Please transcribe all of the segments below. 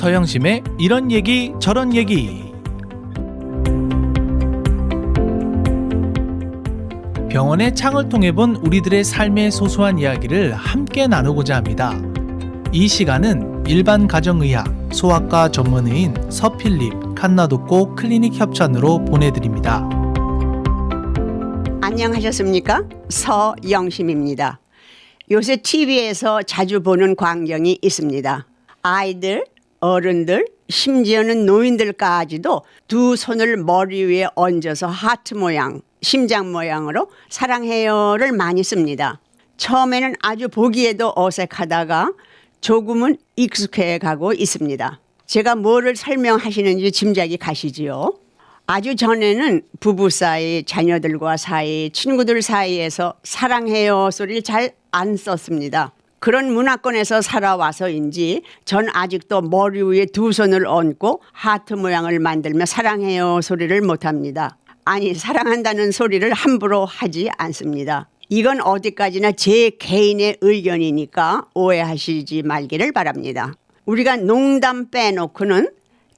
서영심의 이런 얘기 저런 얘기 병원의 창을 통해 본 우리들의 삶의 소소한 이야기를 함께 나누고자 합니다. 이 시간은 일반 가정의학 소아과 전문의인 서필립 칸나도코 클리닉 협찬으로 보내드립니다. 안녕하셨습니까? 서영심입니다. 요새 TV에서 자주 보는 광경이 있습니다. 아이들, 어른들, 심지어는 노인들까지도 두 손을 머리 위에 얹어서 하트 모양, 심장 모양으로 사랑해요를 많이 씁니다. 처음에는 아주 보기에도 어색하다가 조금은 익숙해 가고 있습니다. 제가 뭐를 설명하시는지 짐작이 가시지요? 아주 전에는 부부 사이, 자녀들과 사이, 친구들 사이에서 사랑해요 소리를 잘 안 썼습니다. 그런 문화권에서 살아와서인지 전 아직도 머리 위에 두 손을 얹고 하트 모양을 만들며 사랑해요 소리를 못합니다. 아니, 사랑한다는 소리를 함부로 하지 않습니다. 이건 어디까지나 제 개인의 의견이니까 오해하시지 말기를 바랍니다. 우리가 농담 빼놓고는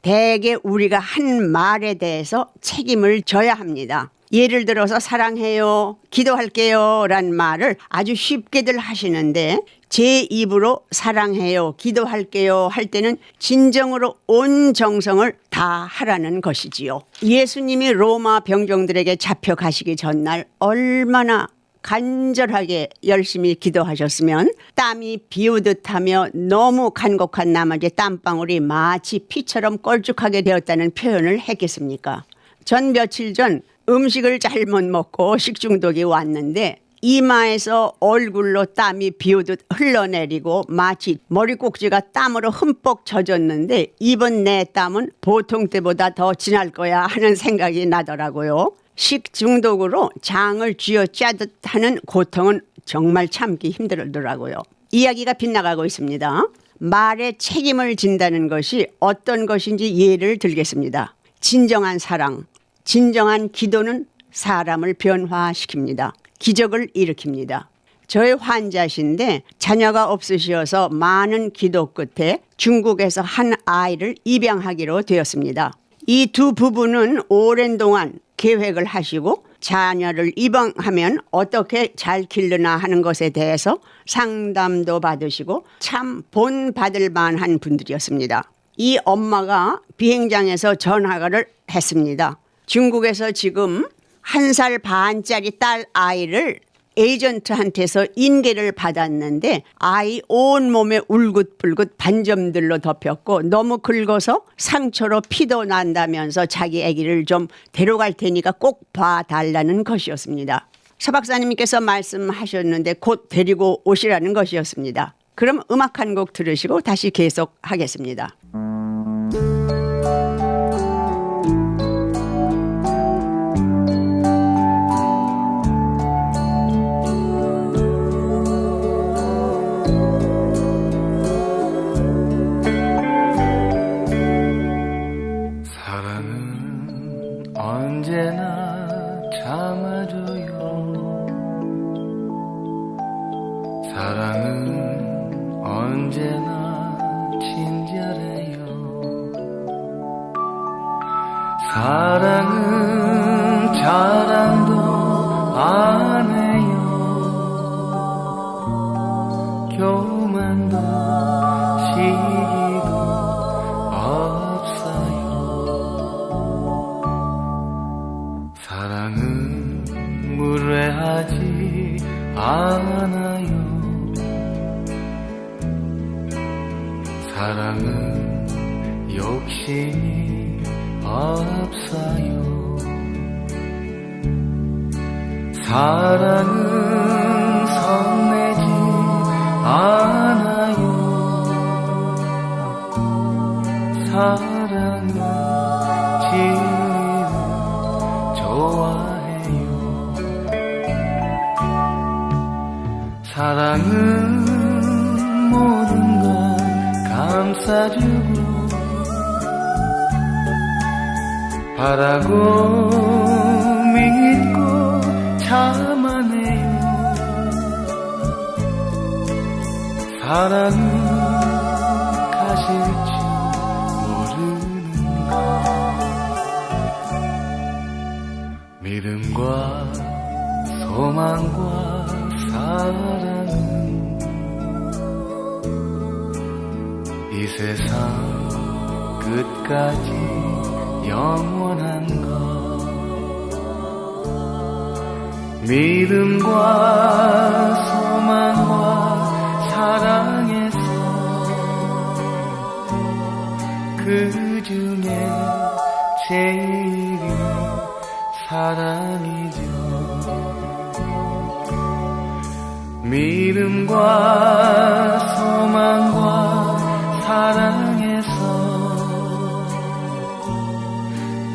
대개 우리가 한 말에 대해서 책임을 져야 합니다. 예를 들어서 사랑해요, 기도할게요 란 말을 아주 쉽게들 하시는데 제 입으로 사랑해요, 기도할게요 할 때는 진정으로 온 정성을 다 하라는 것이지요. 예수님이 로마 병정들에게 잡혀가시기 전날 얼마나 간절하게 열심히 기도하셨으면 땀이 비오듯 하며 너무 간곡한 나머지 땀방울이 마치 피처럼 껄쭉하게 되었다는 표현을 했겠습니까? 전 며칠 전 음식을 잘못 먹고 식중독이 왔는데 이마에서 얼굴로 땀이 비오듯 흘러내리고 마치 머리꼭지가 땀으로 흠뻑 젖었는데 이번 내 땀은 보통 때보다 더 진할 거야 하는 생각이 나더라고요. 식중독으로 장을 쥐어 짜듯 하는 고통은 정말 참기 힘들더라고요. 이야기가 빗나가고 있습니다. 말에 책임을 진다는 것이 어떤 것인지 예를 들겠습니다. 진정한 사랑, 진정한 기도는 사람을 변화시킵니다. 기적을 일으킵니다. 저의 환자신데 자녀가 없으셔서 많은 기도 끝에 중국에서 한 아이를 입양하기로 되었습니다. 이 두 부부는 오랜 동안 계획을 하시고 자녀를 입양하면 어떻게 잘 길르나 하는 것에 대해서 상담도 받으시고 참 본받을 만한 분들이었습니다. 이 엄마가 비행장에서 전화를 했습니다. 중국에서 지금 한 살 반짜리 딸 아이를 에이전트한테서 인계를 받았는데 아이 온몸에 울긋불긋 반점들로 덮였고 너무 긁어서 상처로 피도 난다면서 자기 아기를 좀 데려갈 테니까 꼭 봐달라는 것이었습니다. 서 박사님께서 말씀하셨는데 곧 데리고 오시라는 것이었습니다. 그럼 음악 한 곡 들으시고 다시 계속하겠습니다. 사 사랑은 언제나 친절해요. 사랑은 욕심이 없어요. 사랑은 성내지 않아요. 사랑은 진리를 좋아해요. 사랑은 모든 걸 감싸주고 하라고 믿고 참아내요. 사랑 가실지 모르는 것 믿음과 소망과 사랑은 이 세상 끝까지 영원한가 믿음과 소망과 사랑에서 그 중에 제일이 사랑이죠. 믿음과 소망과 사랑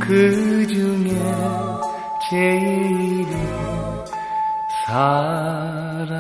그 중에 제일이 사랑이죠.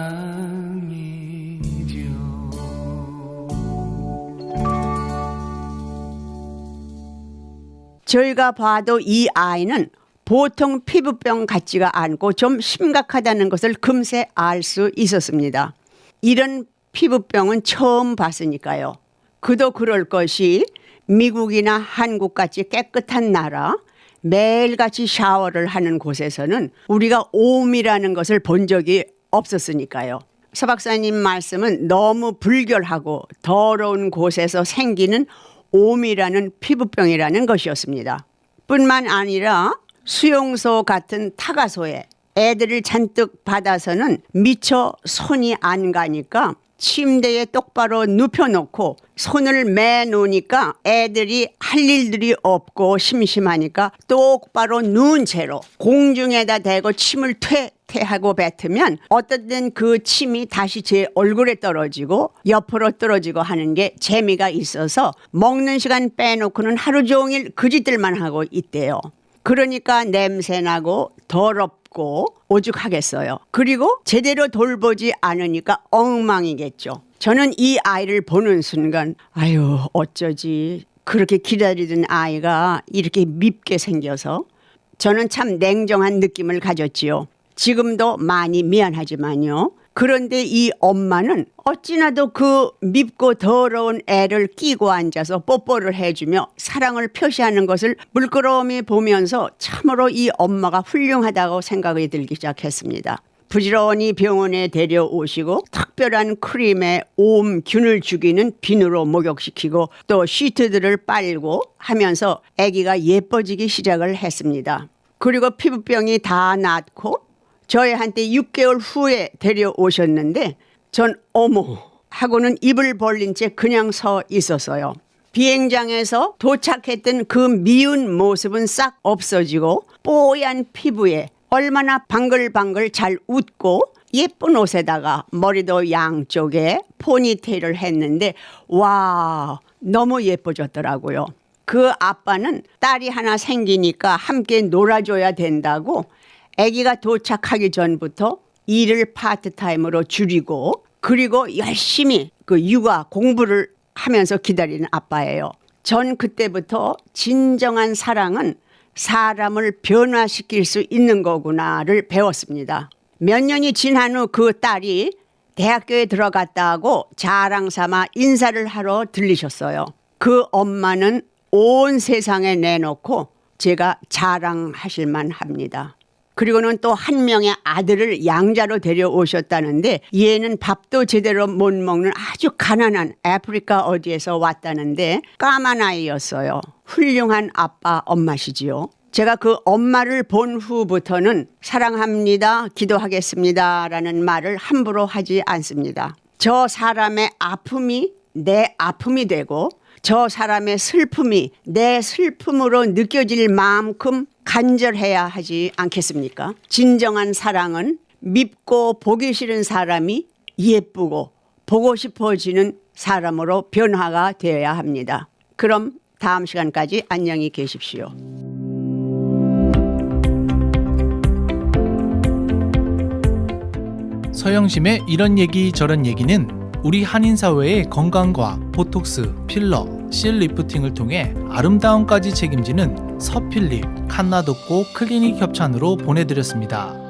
저희가 봐도 이 아이는 보통 피부병 같지가 않고 좀 심각하다는 것을 금세 알 수 있었습니다. 이런 피부병은 처음 봤으니까요. 그도 그럴 것이 미국이나 한국 같이 깨끗한 나라, 매일같이 샤워를 하는 곳에서는 우리가 오음이라는 것을 본 적이 없었으니까요. 서 박사님 말씀은 너무 불결하고 더러운 곳에서 생기는 오음이라는 피부병이라는 것이었습니다. 뿐만 아니라 수용소 같은 타가소에 애들을 잔뜩 받아서는 미처 손이 안 가니까 침대에 똑바로 눕혀놓고 손을 매놓으니까 애들이 할 일들이 없고 심심하니까 똑바로 누운 채로 공중에다 대고 침을 퇴 퇴하고 뱉으면 땐그 침이 다시 제 얼굴에 떨어지고 옆으로 떨어지고 하는 게 재미가 있어서 먹는 시간 빼놓고는 하루 종일 그 짓들만 하고 있대요. 그러니까 냄새나고 더럽 고 오죽하겠어요. 그리고 제대로 돌보지 않으니까 엉망이겠죠. 저는 이 아이를 보는 순간 아유 어쩌지 그렇게 기다리던 아이가 이렇게 밉게 생겨서 저는 참 냉정한 느낌을 가졌지요. 지금도 많이 미안하지만요. 그런데 이 엄마는 어찌나도 그 밉고 더러운 애를 끼고 앉아서 뽀뽀를 해주며 사랑을 표시하는 것을 물끄러미 보면서 참으로 이 엄마가 훌륭하다고 생각이 들기 시작했습니다. 부지런히 병원에 데려오시고 특별한 크림에 오음 균을 죽이는 비누로 목욕시키고 또 시트들을 빨고 하면서 아기가 예뻐지기 시작을 했습니다. 그리고 피부병이 다 낫고 저희 한테 6개월 후에 데려오셨는데 전 어머 하고는 입을 벌린 채 그냥 서 있었어요. 비행장에서 도착했던 그 미운 모습은 싹 없어지고 뽀얀 피부에 얼마나 방글방글 잘 웃고 예쁜 옷에다가 머리도 양쪽에 포니테일을 했는데 와 너무 예뻐졌더라고요. 그 아빠는 딸이 하나 생기니까 함께 놀아줘야 된다고 아기가 도착하기 전부터 일을 파트타임으로 줄이고 그리고 열심히 그 육아 공부를 하면서 기다리는 아빠예요. 전 그때부터 진정한 사랑은 사람을 변화시킬 수 있는 거구나를 배웠습니다. 몇 년이 지난 후 그 딸이 대학교에 들어갔다고 자랑 삼아 인사를 하러 들리셨어요. 그 엄마는 온 세상에 내놓고 제가 자랑하실만 합니다. 그리고는 또 한 명의 아들을 양자로 데려오셨다는데 얘는 밥도 제대로 못 먹는 아주 가난한 아프리카 어디에서 왔다는데 까만 아이였어요. 훌륭한 아빠 엄마시지요. 제가 그 엄마를 본 후부터는 사랑합니다, 기도하겠습니다 라는 말을 함부로 하지 않습니다. 저 사람의 아픔이 내 아픔이 되고 저 사람의 슬픔이 내 슬픔으로 느껴질 만큼 간절해야 하지 않겠습니까? 진정한 사랑은 밉고 보기 싫은 사람이 예쁘고 보고 싶어지는 사람으로 변화가 되어야 합니다. 그럼 다음 시간까지 안녕히 계십시오. 서영심의 이런 얘기 저런 얘기는 우리 한인 사회의 건강과 보톡스, 필러, 실 리프팅을 통해 아름다움까지 책임지는 서필립 칸나독고 클리닉 협찬으로 보내드렸습니다.